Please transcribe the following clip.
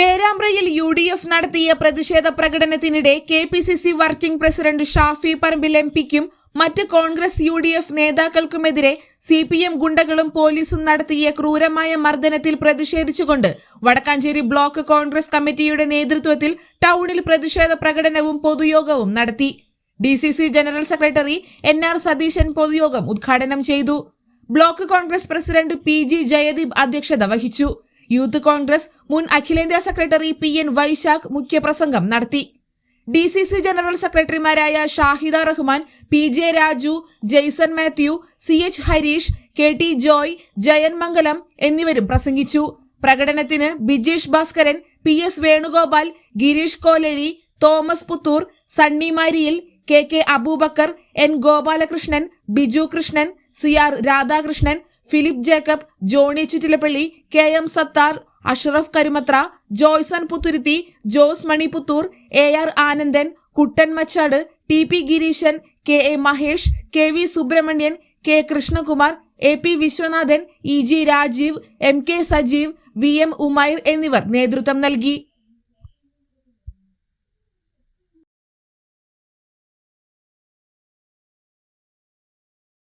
പേരാമ്പ്രയിൽ U D F നടത്തിയ പ്രതിഷേധ പ്രകടനത്തിനിടെ K P C C working president Shafi Parambil M പിക്കും മറ്റ് കോൺഗ്രസ് യു ഡി എഫ് നേതാക്കൾക്കുമെതിരെ സി പി എം ഗുണ്ടകളും പോലീസും നടത്തിയ ക്രൂരമായ മർദ്ദനത്തിൽ പ്രതിഷേധിച്ചുകൊണ്ട് വടക്കാഞ്ചേരി ബ്ലോക്ക് കോൺഗ്രസ് കമ്മിറ്റിയുടെ നേതൃത്വത്തിൽ ടൗണിൽ പ്രതിഷേധ പ്രകടനവും പൊതുയോഗവും നടത്തി. D C C general secretary N R Satheesan പൊതുയോഗം ഉദ്ഘാടനം ചെയ്തു. Block Congress president P G Jayadeep അധ്യക്ഷത വഹിച്ചു. യൂത്ത് കോൺഗ്രസ് മുൻ അഖിലേന്ത്യാ സെക്രട്ടറി പി എൻ വൈശാഖ് മുഖ്യപ്രസംഗം നടത്തി. ഡി സി സി ജനറൽ സെക്രട്ടറിമാരായ Shahida Rahman P J Raju Jaison Mathew C H Harish K T Joy Jayan Mangalam എന്നിവരും പ്രസംഗിച്ചു. പ്രകടനത്തിന് Bijesh Bhaskaran P S Venugopal Girish Kolazhi Thomas Puthur Sunny Mariyil K K Aboobacker N Gopalakrishnan Biju Krishnan C R Radhakrishnan Philip Jacob Johny Chittilappally K M Sathar Ashraf Karimathra Joyson Puthuruthy Jose Maniputhur A R Anandan Kuttan Machad T P Gireesan K A Mahesh K V Subramanian K Krishnakumar A P Viswanathan E G Rajeev M K Sajeev V M Umair എന്നിവർ നേതൃത്വം നൽകി.